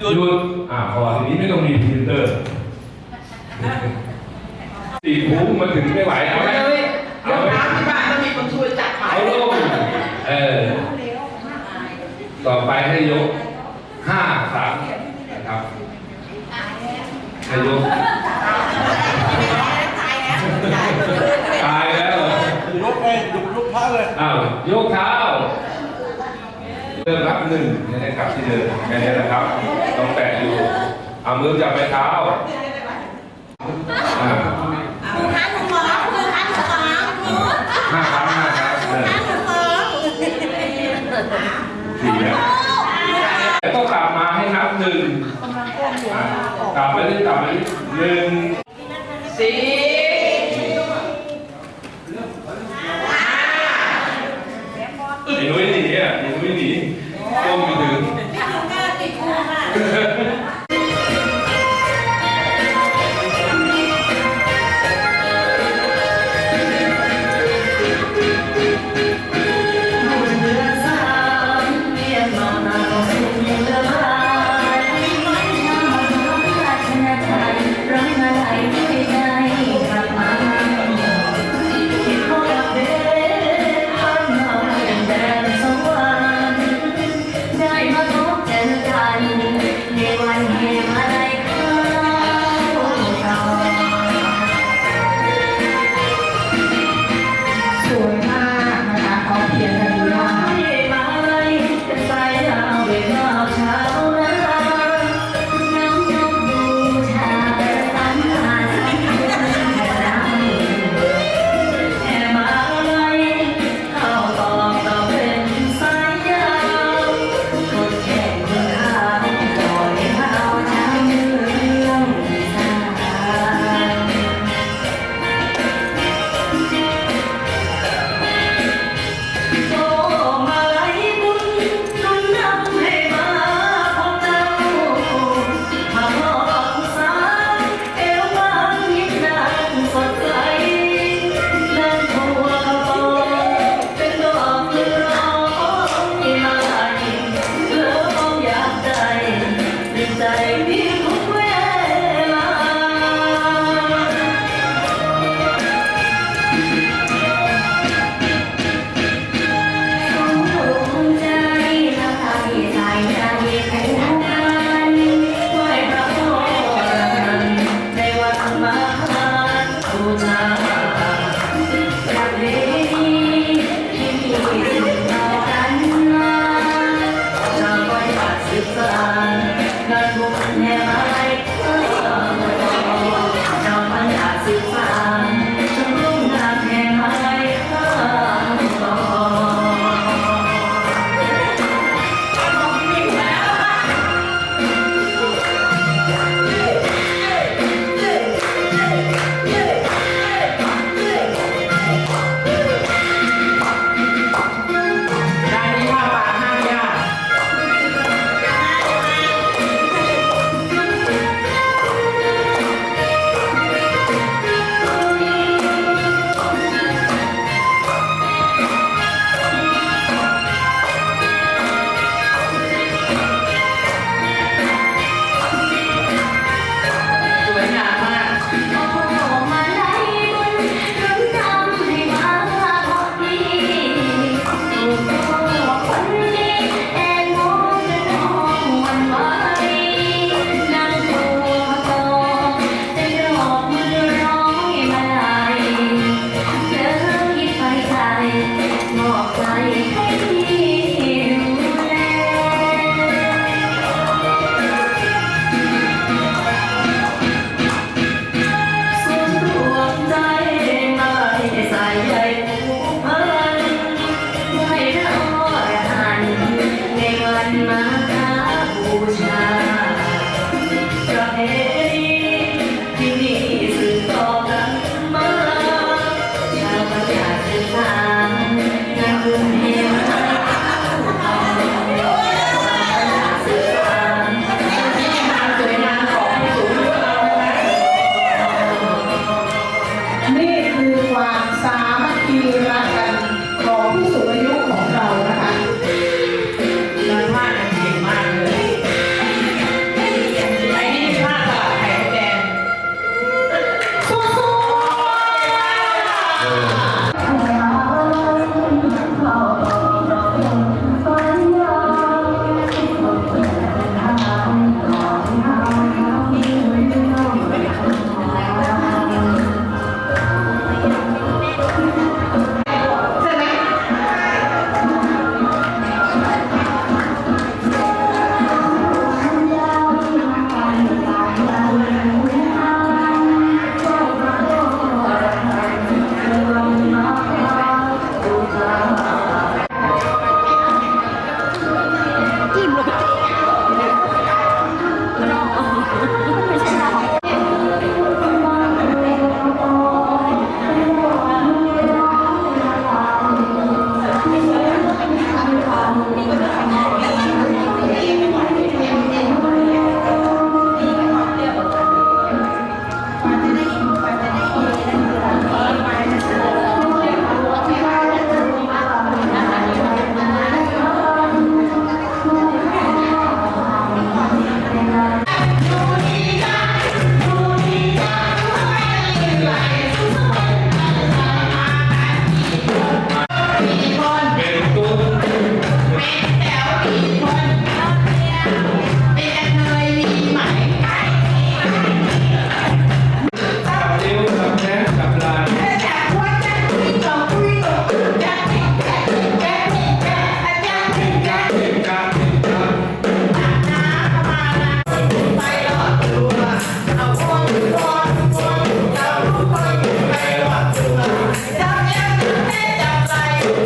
หยุดอ่าพอทีนี้ไม่ต้องมีพรีเซนเตอร์ตีหูมาถึงไม่ไหวเอาไหมเฮ้ยเอาเดี๋ยวไหมน้ำที่บ้านต้องมีคนช่วยจัดไปเอาลงเออ ต่อไปให้ยกห้าครั้งนะครับให้ยกตายแล้วเหรอยกไปยกลุกพระเลยอ้าวยกเท้า เดินรับหนึ่งนะครับที่เดินแค่นี้นะครับ ต้องแตะอยู่เอามือจับไปเท้าอ่าคือคันหนูหมอคือคันหนูหมอคือห้าครั้งห้าครั้งเออคันหนูเฟิร์มสี่แล้วแล้วก็กลับมาให้นับหนึ่งอะกลับไปที่กลับไปที่หนึ่งสี่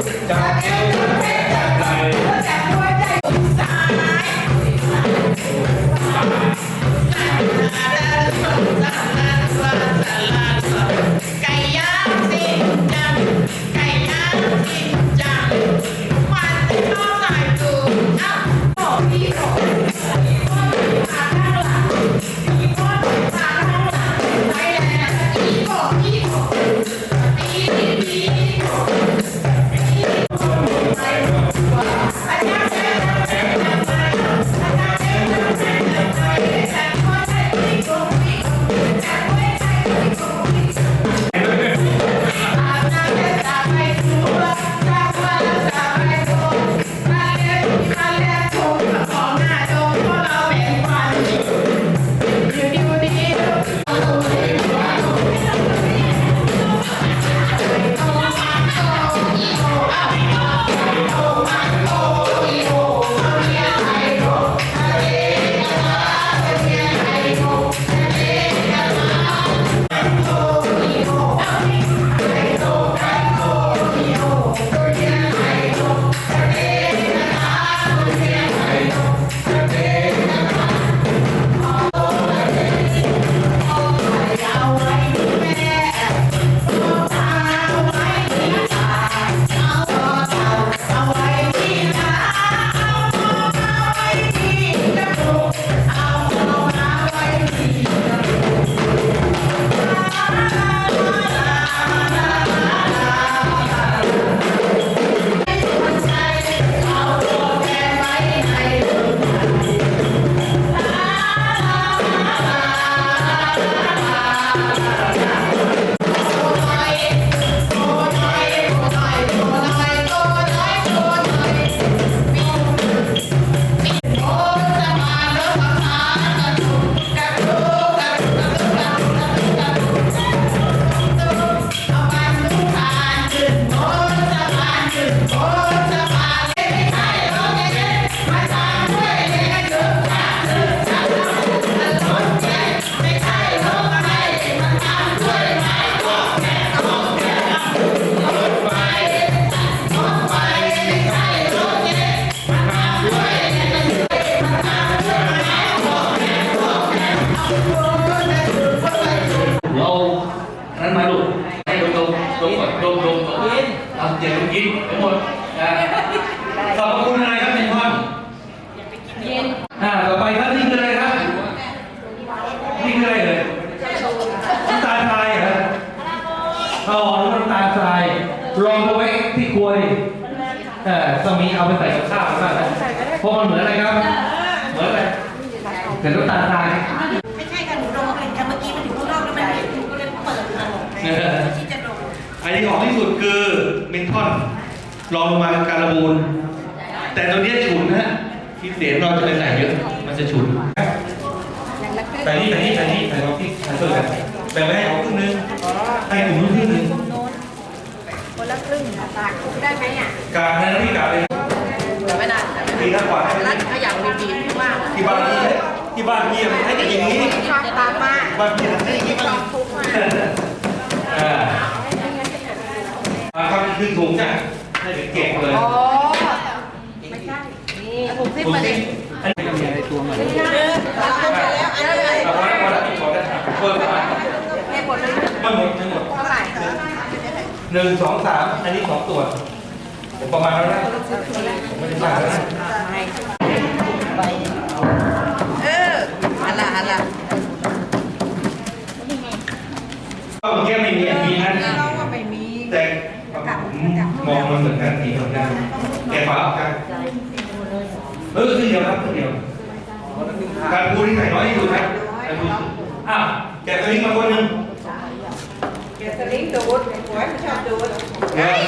Cadê o ao ที่จะดมอันที่หอมที่สุดคือเมนทอนรองลงมาคือการบูนแต่ตัวเนี้ยฉุนนะฮะที่เสียงเราจะไปใส่เยอะ มันจะฉุนแต่นี่แต่นี่แต่นี่แต่เราที่ใส่เพิ่มกันแบ่งไว้ให้เขาครึ่งนึงให้กลุ่มนู้นครึ่งนึงคนละครึ่งได้ไหมอะกาในที่กาเลยแต่ไม่ได้ทีละกว่าร้านขยะบีบีว่าที่บ้านพี่ที่บ้านพี่มันให้แต่อย่างนี้ชอบตามมากบ้านพี่ให้อย่างนี้ชอบทุกมาก อ่าอ่าทำ คือถุงจ้ะให้เป็นเก็บเลยอ๋อไม่ใช่นี่ผมซิปมาดิอันนี้มีอะไรตัวมันเราไปแล้วอันนี้เลยเอาไว้พอแล้วพอแล้วเพิ่มไปให้หมดเลยไม่หมดไม่หมดเท่าไหร่หนึ่งสองสามอันนี้สองตัวผมประมาณแล้วนะผมไม่ได้สั่งแล้วนะเอออันละอันละก็เมื่อกี้ไม่มีมีอัน เราว่าไปมี แต่ มองมันเหมือนกันสีเหมือนกันแกะฝาออกกันเออขึ้นเดียวครับขึ้นเดียวการพูดที่ใส่น้อยที่สุดครับการพูดอะแกะสลิงมาคนหนึ่งเกสลิงดูดหัวไม่ชอบดูดเฮ้ย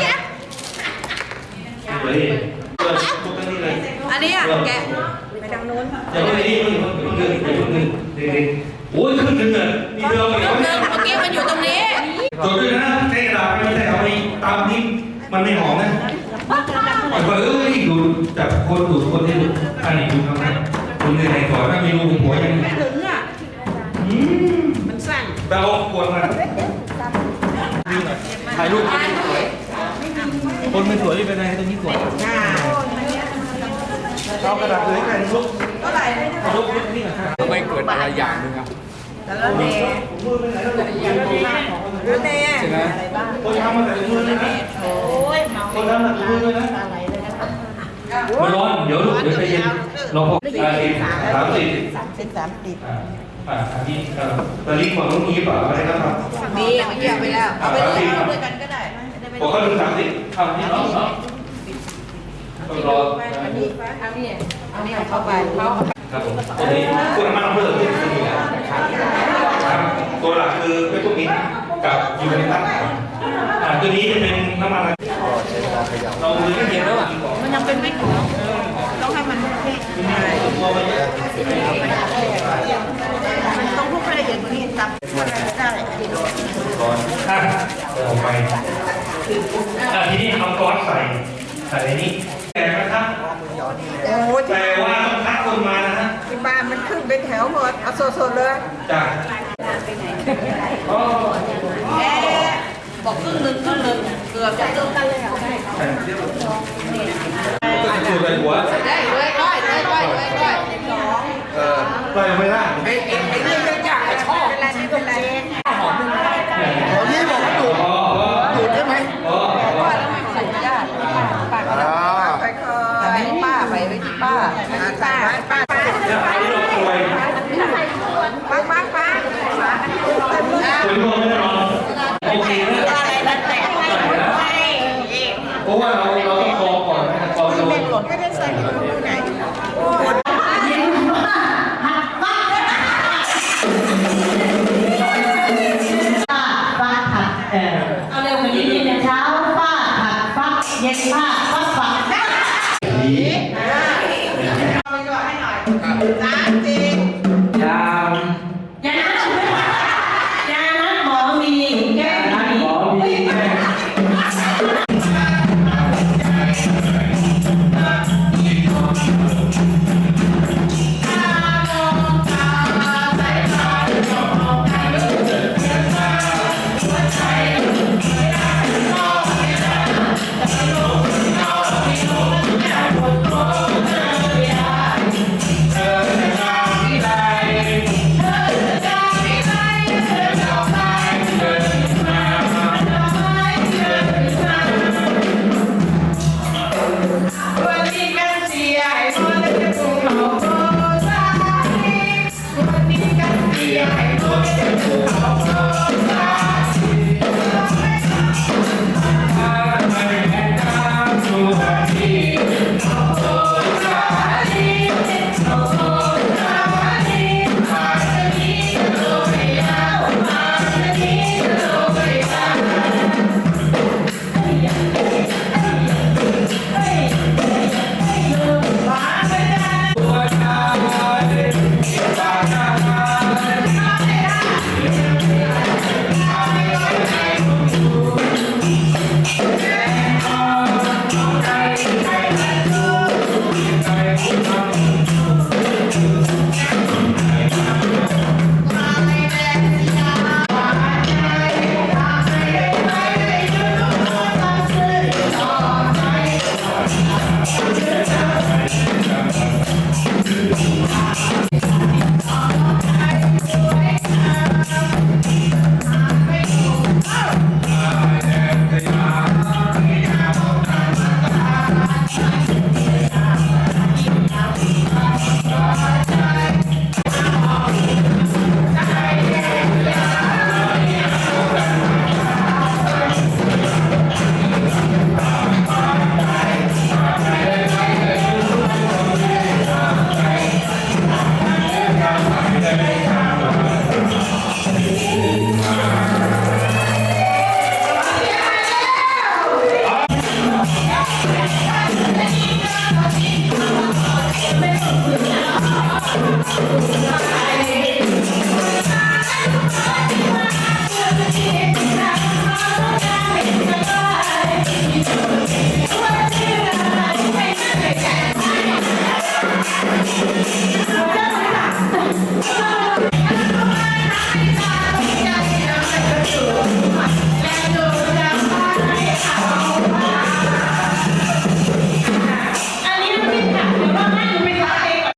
เฮ้ยเปิดทุกตั้งนี้เลยอันนี้อะแกะไปทางนู้นเดี๋ยวไม่นี่มันเดินเดินเดินเดินโอ้ยขึ้นหนึ่งเลยนี่เดิมไปเดิแล้วนเมื่อกี้มันอยู่ตรงนี้จดด้วยนะใช้กระดาษไม่ใช่เอาไปตามนี้ มันไม่หอมนะแต่ว่าเออนี่ดูจากคนดูคนที่ดูอันนี้ดูทำไมคุณในไหนก่อนถ้าไม่รู้หัวยังถึงอะอืมมันสั้นไปเอาขวดมาถ่ายรูปคนไม่สวยไม่เป็นไรตรงนี้สวยอ่าเอากระดาษเลยกันลูกเท่าไหร่ลูกนี่ก่อนครับไม่เกิดอะไรอย่างหนึงครับแต่ละเนแล้วเนอะไรบ้างคนทำมาแต่มือเลยนะโอ้ยเมาคนทำมาแต่มือเลยนะอะไรเลยนะมันร้อนเดี๋ยวลูกเดี๋ยวใจเย็นรอพออ่าสิบสามสิบสามสิบสามสิบอ่าอ่าอันนี้เอ่อตอนนี้ของน้องอีฟอะอะไรนะครับมีเมื่อกี้เอาไปแล้วเอาไปเลยเอาด้วยกันก็ได้บอกเขาดูสามสิบเอานี่เนาะเนาะต้องรออันนี้อันนี้อันนี้เอาเข้าไปเขาครับผมตัวนี้ตัวน้ำมันเพิ่มขึ้นขึ้นอยู่แล้วครับตัวหลักคือเป็นพวกนี้ กับยูเรตัสอ่าตัวนี้จะเป็นน้ำมันอะไรเรามือไม่เย็นแล้วอะมันยังเป็นไม่ถูกต้องให้มันเท่มันต้องพูดให้ละเอียดกว่านี้ซับได้อันนี้ก่อนอะเดี๋ยวเอาไปอะทีนี้เอาก้อนใส่ใส่ในนี้แต่นะครับโอ้ยแต่ว่าต้องคัดคนมานะฮะที่บ้านมันขึ้นเป็นแถวหมดเอาสดๆเลยจ้ะอ๋อแก บอกครึ่งหนึ่งครึ่งหนึ่งเกือบจะครึ่งกันเลยอะใส่เรียบร้อยก็จะสูดใส่หัวได้ด้วยก้อยด้วยก้อยด้วยก้อยเออปล่อยไม่ได้ไอ้ไอ้ไอ้เรื่องยากๆอะชอบเป็นไรไม่เป็นไรหอมนึงขอนี้บอกว่าดูดอ๋ออ๋อดูดได้ไหมอ๋ออ๋อก้อยแล้วไม่ใส่ไม่ได้ป้าก็อ่าค่อยแต่ให้ป้าไปไว้ที่ป้าๆป้าป้า